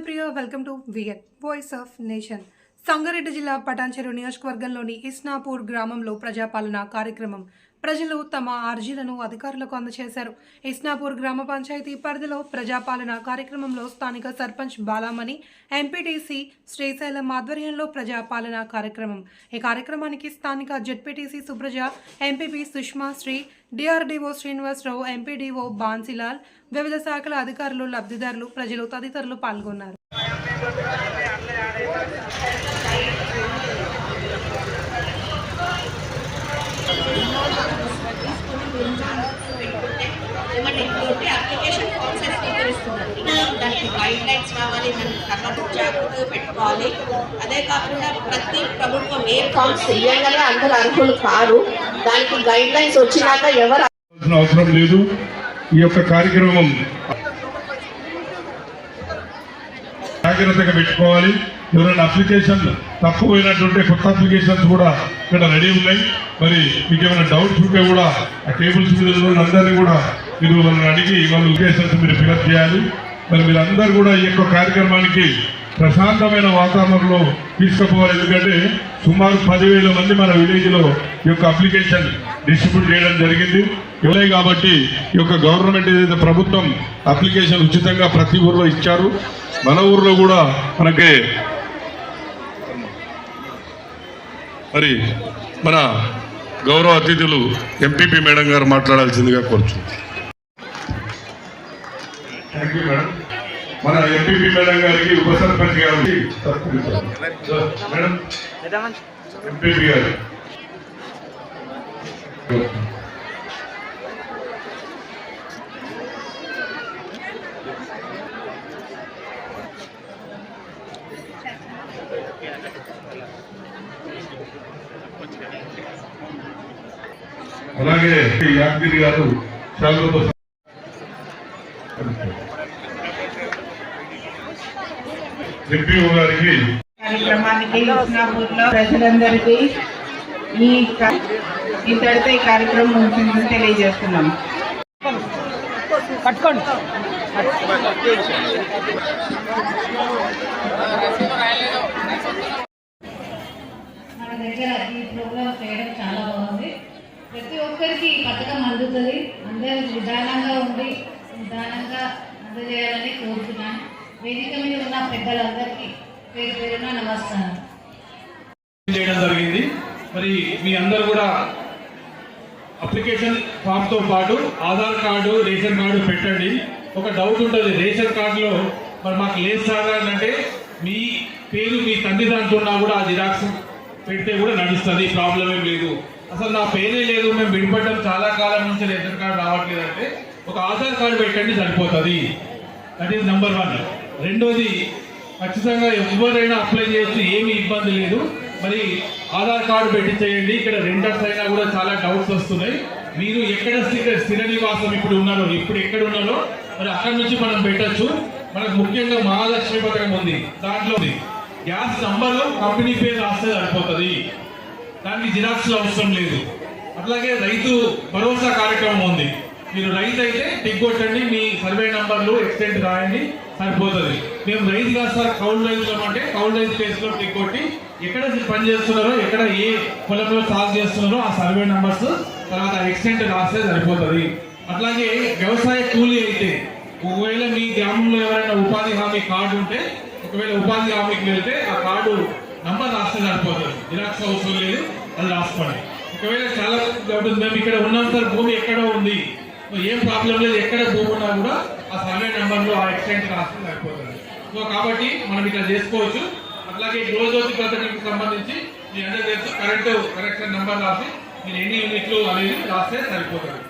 Welcome to V N voice of nation Sangareddy జిల్లా పటాన్చెరు నియోజకవర్గంలోని ఇస్నాపూర్ గ్రామంలో ప్రజాపాలన కార్యక్రమం ప్రజలు తమ అర్జీలను అధికారులకు అందజేశారు. ఇస్నాపూర్ గ్రామ పంచాయతీ పరిధిలో ప్రజాపాలన కార్యక్రమంలో స్థానిక సర్పంచ్ బాలామణి ఎంపీటీసీ శ్రీశైలం ఆధ్వర్యంలో ప్రజాపాలన కార్యక్రమం. ఈ కార్యక్రమానికి స్థానిక ZPTC Subraja MPP Sushma Shri DRDO Srinivasarao MPDO Bansilal వివిధ శాఖల అధికారులు లబ్ధిదారులు ప్రజలు తదితరులు పాల్గొన్నారు. ఏమంటే ఇంకోటి అప్లికేషన్ ప్రాసెస్ స్వీకరిస్తున్నారు దానికి గైడ్ లైన్స్ కావాలి దానికి జాగ్రత్తగా పెట్టుకోవాలి అదే కాకుండా ప్రతి ప్రభుత్వం ఏ ఫామ్స్ ఇవ్వగలే అందరు అర్హులు కారు దానికి గైడ్ లైన్స్ వచ్చినాక ఎవరు అవసరం లేదు ఈ యొక్క కార్యక్రమం జాగ్రత్తగా పెట్టుకోవాలి. ఎవరైనా అప్లికేషన్ తక్కువైనట్టుంటే కొత్త అప్లికేషన్స్ కూడా ఇక్కడ రెడీ ఉన్నాయి. మరి మీకు ఏమైనా డౌట్స్ ఉంటే కూడా ఆ టేబుల్స్ మీద అందరినీ కూడా మీరు వాళ్ళని అడిగి వాళ్ళ అప్లికేషన్స్ మీరు ఫిలప్ చేయాలి. మరి మీరందరూ కూడా ఈ యొక్క కార్యక్రమానికి ప్రశాంతమైన వాతావరణంలో తీసుకుపోవాలి. ఎందుకంటే సుమారు పదివేల మంది మన విలేజ్లో ఈ యొక్క అప్లికేషన్ డిస్ట్రిబ్యూట్ చేయడం జరిగింది. ఇవ్వలే కాబట్టి ఈ యొక్క గవర్నమెంట్ ఏదైతే ప్రభుత్వం అప్లికేషన్ ఉచితంగా ప్రతి ఊర్లో ఇచ్చారు మన ఊర్లో కూడా మనకి మరి మన గౌరవ అతిథులు ఎంపీపీ మేడం గారు మాట్లాడాల్సిందిగా కోరుచున్నాను థ్యాంక్ యూ మేడం మన ఎంపీపీ మేడం గారికి ఉప సర్పంచ్ గారికి మేడం ఎంపీపీ గారు. అలాగే యాదగిరి గారు ఎంపీఓ గారికి కార్యక్రమానికి ప్రజలందరికీ ఈ ఇంతటితో ఈ కార్యక్రమం ముగిసిందని తెలియజేస్తున్నాం. మన దగ్గర ఈ ప్రోగ్రామ్ చేయడం ప్రతి ఒక్కరికి ఈ పథకం అందుతుంది. అందరూ నిదానంగా ఉండి నిదానంగా అందజేయాలని కోరుతున్నాను. వేదిక మీద ఉన్న పెద్దలందరికీ పేరు పేరున నమస్కారం. చేయడం జరిగింది? మరి మీ అందరు కూడా అప్లికేషన్ ఫామ్తో పాటు ఆధార్ కార్డు రేషన్ కార్డు పెట్టండి. ఒక డౌట్ ఉంటుంది రేషన్ కార్డులో మరి మాకు లేదు సార్ అంటే మీ పేరు మీ తండ్రి దాంట్లో ఉన్నా కూడా ఆ జిరాక్స్ పెడితే కూడా నడుస్తుంది ప్రాబ్లం ఏం లేదు. అసలు నా పేరే లేదు మేము విడిపడడం చాలా కాలం నుంచి రేషన్ కార్డు రావట్లేదు అంటే ఒక ఆధార్ కార్డు పెట్టండి సరిపోతుంది. దట్ ఈస్ నెంబర్ వన్ రెండోది ఖచ్చితంగా ఎవరైనా అప్లై చేయొచ్చు ఏమీ ఇబ్బంది లేదు. మరి ఆధార్ కార్డు పెట్టించేయండి ఇక్కడ రెంటర్స్ అయినా కూడా చాలా డౌట్స్ వస్తున్నాయి. మీరు ఎక్కడ స్థిర స్థిర నివాసం ఇప్పుడు ఉన్నారో ఇప్పుడు ఎక్కడ ఉన్నారో మరి అక్కడ నుంచి మనం పెట్టచ్చు. మనకు ముఖ్యంగా మహాలక్ష్మి పథకం ఉంది. దాంట్లో గ్యాస్ నంబర్లో కంపెనీ పేరు రాస్తే సరిపోతుంది. దానికి జిరాక్స్లు అవసరం లేదు. అట్లాగే రైతు భరోసా కార్యక్రమం ఉంది. మీరు రైతు అయితే టిక్ కొట్టండి మీ సర్వే నంబర్లు ఎక్స్టెంట్ రాయండి సరిపోతుంది. మేము రైతు కాదు సార్ కౌల్ రైతులు అంటే కౌల్ రైతు ప్లేస్లో టిక్ కొట్టి ఎక్కడ పని చేస్తున్నారో ఎక్కడ ఏ పొలంలో సాగు చేస్తున్నారో ఆ సర్వే నంబర్స్ తర్వాత ఎక్స్టెంట్ రాస్తే సరిపోతుంది. అట్లాగే వ్యవసాయ కూలీ అయితే ఒకవేళ మీ గ్రామంలో ఎవరైనా ఉపాధి హామీ కార్డు ఉంటే ఒకవేళ ఉపాధి హామీకి వెళ్తే ఆ కార్డు నంబర్ రాస్తే సరిపోతుంది. జిరాక్స్ అవసరం లేదు. అని రాసుకోండి. ఒకవేళ చాలా డౌట్ ఉంది మేము ఇక్కడ ఉన్నాం సార్ భూమి ఎక్కడో ఉంది. ఏం ప్రాబ్లం లేదు ఎక్కడ భూమి ఉన్నా కూడా ఆ సర్వే నెంబర్లో ఆ ఎక్స్టెంట్ రాస్తే సరిపోతుంది సో కాబట్టి మనం ఇక్కడ చేసుకోవచ్చు. అట్లాగే గృహజ్యోతి పథకానికి సంబంధించి మీ అందరూ తెలుసు కరెంటు కరెక్ట్ నెంబర్ రాసి మీరు ఎన్ని యూనిట్లు అనేది రాస్తే సరిపోతుంది.